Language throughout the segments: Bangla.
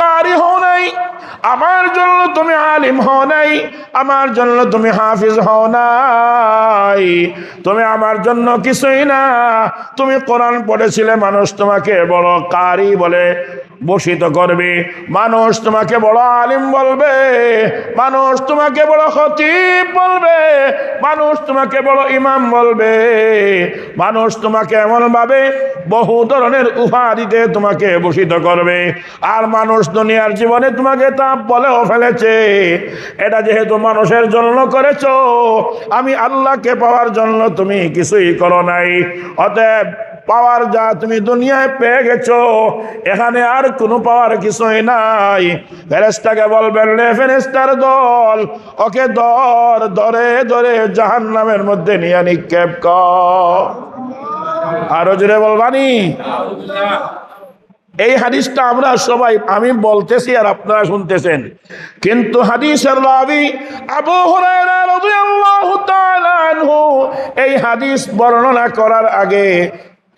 কারি হও নাই, আমার জন্য তুমি আলিম হও নাই, আমার জন্য তুমি হাফিজ হও নাই। তুমি আমার জন্য কিছুই না, তুমি কোরআন পড়েছিলে, মানুষ তোমাকে বড় কারি বলে। বসিত করবে। মানুষ তোমাকে বড় আলিম বলবে, মানুষ তোমাকে বড় খতিব বলবে, মানুষ তোমাকে বড় ইমাম বলবে। মানুষ তোমাকে এমন ভাবে বহু ধরনের উপাধিতে তোমাকে ভূষিত করবে। আর মানুষ দুনিয়ার জীবনে তোমাকে তাপ বলেও ফেলেছে। এটা যেহেতু মানুষের জন্য করেছ, আমি আল্লাহকে পাওয়ার জন্য তুমি কিছুই করো নাই। অতএব পাওয়ার যা তুমি দুনিয়ায় পেয়ে গেছো, এখানে আর কোনো পাওয়ার কিছুই নাই। ফেরেস্তাকে বলবেন রে ফেরেস্তার দল, ওকে দর, ধরে ধরে জাহান নামের মধ্যে নিয়ে নিক্ষেপ কর। আরও জোরে বলবানি এই হাদিসটা আমরা সবাই, আমি বলতেছি আর আপনারা শুনতেছেন। কিন্তু হাদিসের রাবি আবু হুরায়রা রাদিয়াল্লাহু তাআলা আনহু এই হাদিস বর্ণনা করার আগে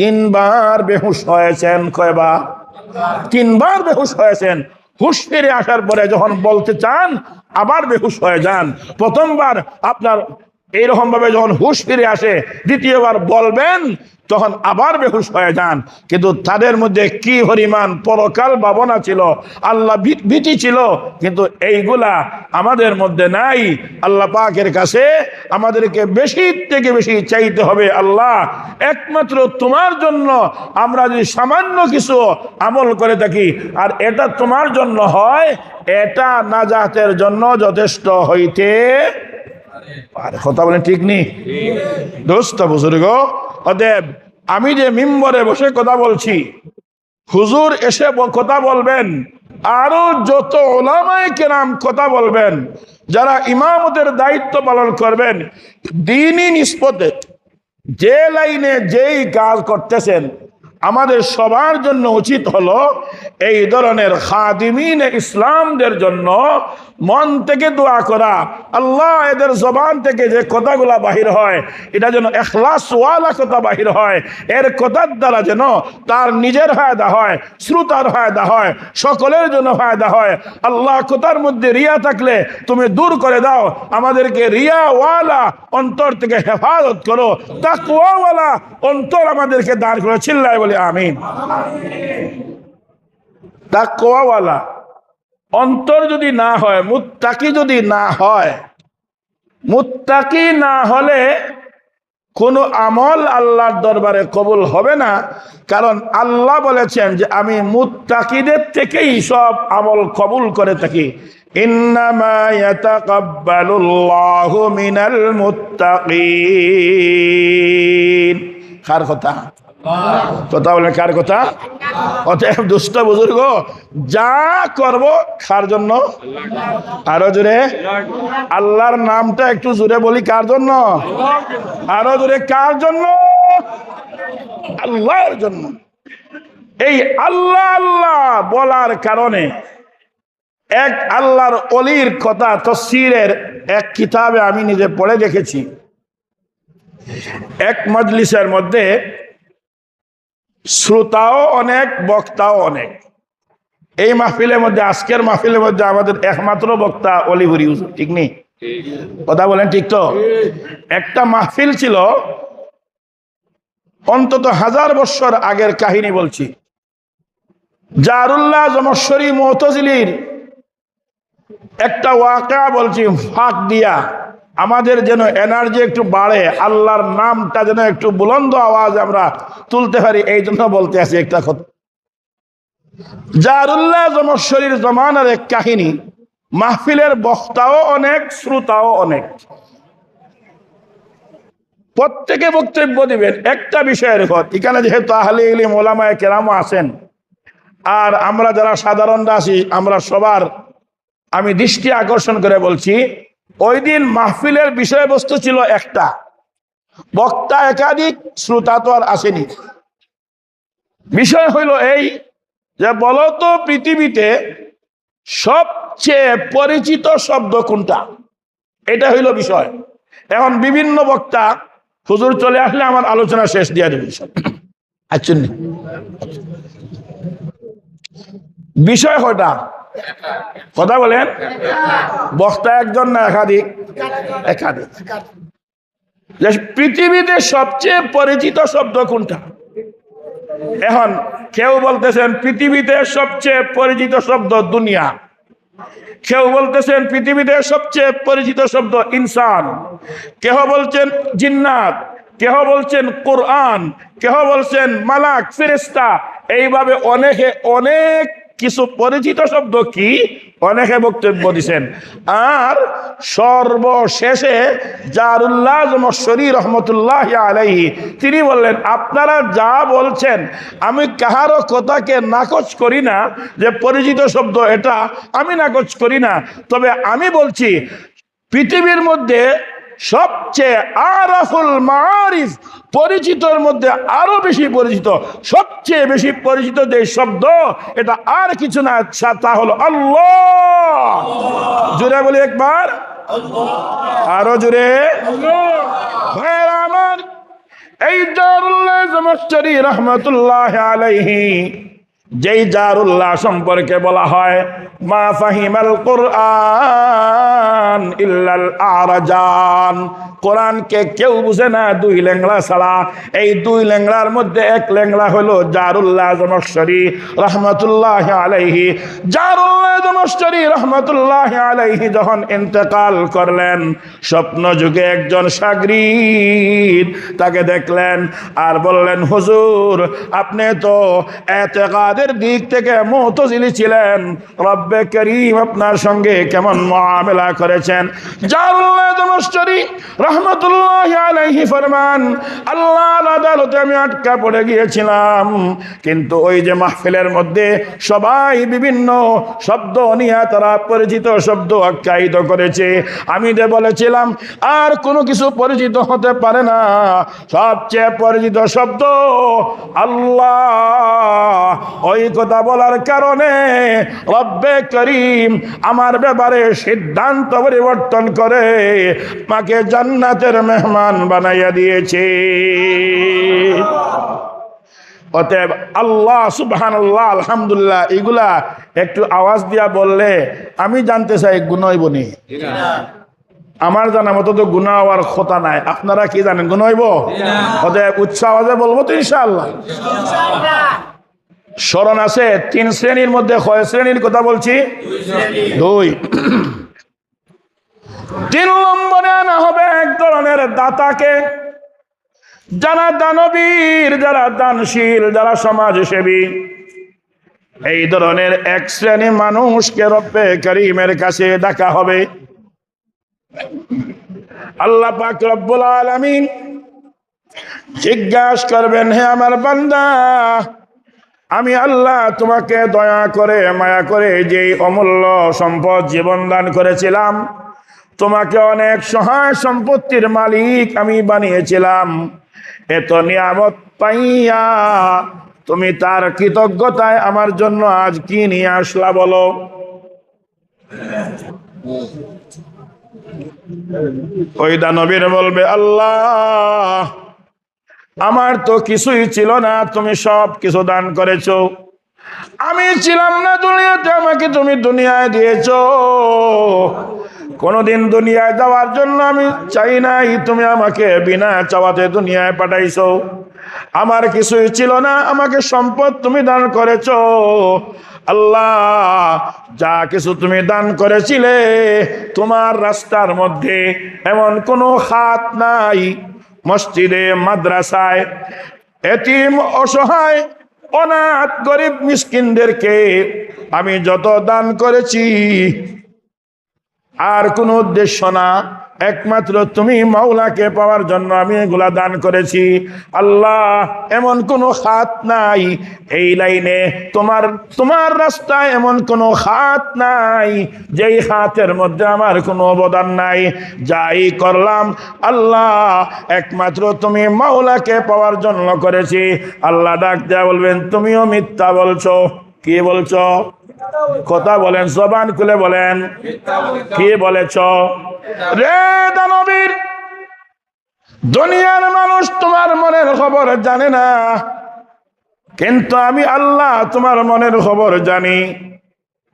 তিনবার বেহুশ হয়েছেন কয়বার তিনবার বেহুশ হয়েছেন। হুশ ফিরে আসার পরে যখন বলতে চান, আবার বেহুশ হয়ে যান। প্রথমবার আপনার এইরকম ভাবে যখন হুশ ফিরে আসে, দ্বিতীয়বার বলবেন, তখন আবার বেহুশ হয়ে যান। কিন্তু তাদের মধ্যে কি পরিমাণ পরকাল ভাবনা ছিল, আল্লাহ ভীতি ছিল, কিন্তু এইগুলা আমাদের মধ্যে নাই। আল্লাহ পাকের কাছে আমাদেরকে বেশি থেকে বেশি চাইতে হবে আল্লাহ। একমাত্র তোমার জন্য আমরা যদি সামান্য কিছু আমল করে থাকি, আর এটা তোমার জন্য হয়, এটা নাজাতের জন্য যথেষ্ট হইতে আরে, কথা বলেন ঠিক নেই। দোস্ত অতএব আমি যে মিম্বরে বসে কথা বলছি, হুজুর এসে কথা বলবেন, আরও যত ওলামায় কেরাম কথা বলবেন, যারা ইমামতের দায়িত্ব পালন করবেন, দিনই নিষ্পতে যে লাইনে যেই কাজ করতেছেন আমাদের সবার জন্য উচিত হলো এই ধরনের খাদিমিন ইসলামদের জন্য মন থেকে দোয়া করা। আল্লাহ এদের জবান থেকে যে কথাগুলা বাহির হয়, এটা যেন এখলাস ওয়ালা কথা বাহির হয়, এর কথার দ্বারা যেন তার নিজের ফায়দা হয়, শ্রোতার ফায়দা হয়, সকলের জন্য ফায়দা হয়। আল্লাহ কথার মধ্যে রিয়া থাকলে তুমি দূর করে দাও, আমাদেরকে রিয়া ওয়ালা অন্তর থেকে হেফাজত করো, তাকওয়াওয়ালা অন্তর আমাদেরকে দাঁড় করো চিল্লায় বলে আমিন। তাকওয়াওয়ালা। অন্তর যদি না হয়, মুত্তাকি যদি না হয়, মুত্তাকি না হলে কোনো আমল আল্লাহর দরবারে কবুল হবে না। কারণ আল্লাহ বলেছেন যে, আমি মুত্তাকিদের থেকেই সব আমল কবুল করে থাকি। মিনাল মুত্তাকিন। কার কথা? কথা বলে কার কথা? অতএব দুষ্ট বুজুর্গ, যা করব কার জন্য? আরও জোরে। আল্লাহর নামটা একটু জোরে বলি, কার জন্য? আরও জোরে, কার জন্য? আল্লাহর জন্য। এই আল্লাহ আল্লাহ বলার কারণে এক আল্লাহর অলির কথা তসিরের এক কিতাবে আমি নিজে পড়ে দেখেছি। এক মজলিসের মধ্যে শ্রোতাও অনেক, বক্তাও অনেক। এই মাহফিলের মধ্যে, আজকের মাহফিলের মধ্যে আমাদের একমাত্র বক্তা অলিভুরি ঠিক নেই? কথা বলেন ঠিক তো? একটা মাহফিল ছিল, অন্তত হাজার বছর আগের কাহিনী বলছি। জারুল্লাহ জমশ্বরী মোহতজিলির একটা ওয়াকা বলছি, ফাঁক দিয়া। আমাদের যেন এনার্জি একটু বাড়ে, আল্লাহর নামটা যেন একটু বুলন্দ আওয়াজ আমরা তুলতে পারি, এই জন্য বলতে আছি একটা কথা। জারুল্লাহ জমশ্বরীর জমানার এক কাহিনী, মাহফিলের বক্তাও অনেক, শ্রোতাও অনেক। প্রত্যেকে বক্তব্য দিবেন, একটা বিষয়ের উপর। এখানে যেহেতু আহলে ইলিম, ওলামায় কেরামও আছেন, আর আমরা যারা সাধারণরা আছি, আমরা সবার আমি দৃষ্টি আকর্ষণ করে বলছি ওই দিন মাহফিলের বিষয়বস্তু ছিল একটা। বক্তা একাধিক, শ্রোতা তো আর আসেনি। বিষয় হইল এই যে বলতো পৃথিবীতে সবচেয়ে পরিচিত শব্দ কোনটা? এটা হইল বিষয়। এখন বিভিন্ন বক্তা, হুজুর চলে আসলে আমার আলোচনা শেষ দিয়ে দেবে আচ্ছা বিষয় কয়টা? কথা বলেন? বক্তা একজন না একাধিক? একাধিক। পৃথিবীতে সবচেয়ে পরিচিত শব্দ কোনটা? এখন কেউ বলতেছেন, পৃথিবীতে সবচেয়ে পরিচিত শব্দ দুনিয়া। কেউ বলতেছেন, পৃথিবীতে সবচেয়ে পরিচিত শব্দ ইনসান। কেহ বলছেন, জিন্নাত। কেহ বলছেন, কোরআন। কেহ বলছেন, মালাক ফেরেস্তা এইভাবে অনেকে অনেক কিছু পরিচিত শব্দ কি? অনেকে বক্তব্য দিছেন। আর সর্বশেষে জারুল্লাহ তিনি বললেন, আপনারা যা বলছেন, আমি কাহারও কথাকে নাকচ করি না, যে পরিচিত শব্দ এটা আমি নাকচ করি না। তবে আমি বলছি, পৃথিবীর মধ্যে সবচেয়ে আরাফুল মারিফ পরিচিতর মধ্যে আরও বেশি পরিচিত, সবচেয়ে বেশি পরিচিত যে শব্দ, এটা আর কিছু না আচ্ছা তা হলো আল্লাহ। জুড়ে বলি একবার। আরও জুড়ে ভাইয়েরা আমার, এই জমশ্বরী রহমতুল্লাহ আলাইহি। যেই জারুল্লাহ সম্পর্কে বলা হয়, মা ফাহিমাল কোরআন ইল্লাল আরাজান। কোরআনকে কেউ বুঝে না, দুই লেংড়া ছাড়া। এই দুই লেংড়ার মধ্যে এক লেংড়া হলো জারুল্লাহ জমশ্বরী রহমতুল্লাহ আলাইহি। জারুল্লাহ জমশ্বরী রহমতুল্লাহ আলাইহি যখন ইন্তেকাল করলেন, স্বপ্ন যুগে একজন সাগরিদ তাকে দেখলেন আর বললেন, হুজুর, আপনি তো এতেকাদের দিক থেকে মতজিলি ছিলেন। রব্বে করিম আপনার সঙ্গে কেমন মুআমেলা করেছেন। সবাই বিভিন্ন শব্দ নিয়ে তারা পরিচিত শব্দ আখ্যায়িত করেছে। আমি যে বলেছিলাম, আর কোনো কিছু পরিচিত হতে পারে না। সবচেয়ে পরিচিত শব্দ আল্লাহ। ওই কথা বলার কারণে রব্বে করিম আমার ব্যাপারে সিদ্ধান্ত পরিবর্তন করে মাকে জান্নাতের মেহমান বানাইয়া দিয়েছে। অতএব আল্লাহ সুবহান আল্লাহ আলহামদুলিল্লাহ এগুলা একটু আওয়াজ দিয়া বললে আমি জানতে চাই গুনইব নি? আমার জানা মতো তো গুণা হওয়ার কথা নাই। আপনারা কি জানেন গুণ হইব অতএব উচ্চ আওয়াজে বলব তো ইনশাআল্লাহ। স্মরণ আছে? তিন শ্রেণির মধ্যে কয় শ্রেণির কথা বলছি? দুই। তিন নম্বরে আনা হবে এক ধরনের দাতাকে, যারা দানবীর, যারা দানশীল, যারা সমাজসেবী। এই ধরনের এক শ্রেণি মানুষকে রব্বে করিমের কাছে ডাকা হবে। আল্লাহ পাক রব্বুল আলামিন জিজ্ঞাসা করবেন, হে আমার বান্দা আমি আল্লাহ তোমাকে দয়া করে, মায়া করে যেই অমূল্য সম্পদ জীবন দান করেছিলাম, তোমাকে অনেক সহায় সম্পত্তির মালিক আমি বানিয়েছিলাম। এত নিয়ামত পাইয়া তুমি তার কৃতজ্ঞতায় আমার জন্য আজ কি নিয়ে আসলা বলো? ওই দানবীর বলবে, আল্লাহ আমার তো কিছুই ছিল না, তুমি সব কিছু দান করেছ। আমি ছিলাম না দুনিয়াতে, আমাকে তুমি দুনিয়ায় দিয়েছ। কোনোদিন দুনিয়ায় যাওয়ার জন্য আমি চাই নাই, তুমি আমাকে বিনা চাওয়াতে দুনিয়ায় পাঠাইছো। আমার কিছুই ছিল না, আমাকে সম্পদ তুমি দান করেছ। আল্লাহ, যা কিছু তুমি দান করেছিলে, তোমার রাস্তার মধ্যে এমন কোনো হাত নাই। মসজিদে, মাদ্রাসায়, এতিম অসহায়, অনাথ গরিব মিসকিনদেরকে আমি যত দান করেছি, আর কোনো উদ্দেশ্য না। একমাত্র তুমি মাওলাকে পাওয়ার জন্য আমি এগুলা দান করেছি। আল্লাহ, এমন কোনো হাত নাই। এই লাইনে তোমার তোমার রাস্তায় এমন কোনো হাত নাই, যেই হাতের মধ্যে আমার কোনো অবদান নাই। যাই করলাম, আল্লাহ, একমাত্র তুমি মাওলাকে পাওয়ার জন্য করেছি। আল্লাহ ডাক দেয়া বলবেন, তুমিও মিথ্যা বলছো। কি বলছো? কথা বলেন, জবান খুলে বলেন। কি বলেছ? রে দানবীর, দুনিয়ার মানুষ তোমার মনের খবর জানে না। কিন্তু আমি আল্লাহ তোমার মনের খবর জানি।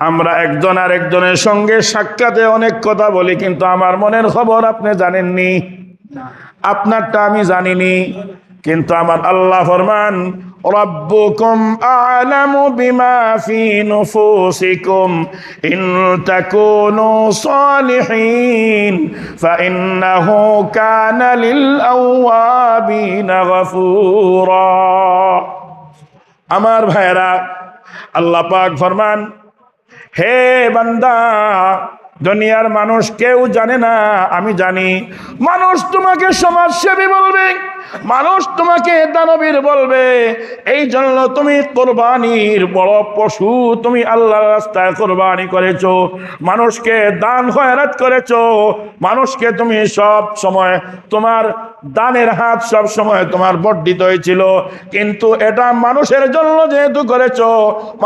আমরা একজন আর একজনের সঙ্গে সাক্ষাতে অনেক কথা বলি, কিন্তু আমার মনের খবর আপনি জানেননি। আপনারটা আমি জানিনি, কিন্তু আমার আল্লাহ ফরমান আলামু বিমা ফি নুফুসিকুম ইন তাকুনু সালিহিন ফাইন্নাহু কানা লিল আওয়াবিনা গফুরা আমার ভাইরা আল্লাহ পাক ফরমান, হে বান্দা, দুনিয়ার মানুষ কেউ জানে না, আমি জানি। মানুষ তোমাকে সমাজসেবী বলবে। মানুষ তোমাকে দানবীর বলবে এই জন্য তুমি কোরবানির বড় পশু তুমি আল্লাহর রাস্তায় কোরবানি করেছ, মানুষকে দান খয়রাত করেছ, মানুষকে তুমি সব সময় তোমার দানের হাত সব সময় তোমার বর্ধিত হয়েছিল, কিন্তু এটা মানুষের জন্য যেহেতু করেছ,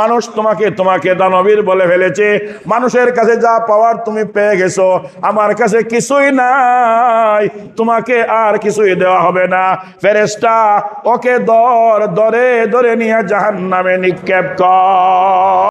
মানুষ তোমাকে তোমাকে দানবীর বলে ফেলেছে, মানুষের কাছে যা পাওয়ার তুমি পেয়ে গেছো, আমার কাছে কিছুই নাই, তোমাকে আর কিছুই দেওয়া হবে না। ফেরেস্তা ওকে দর দরে দরে নিয়ে জাহান নামে নিক্ষেপ কর।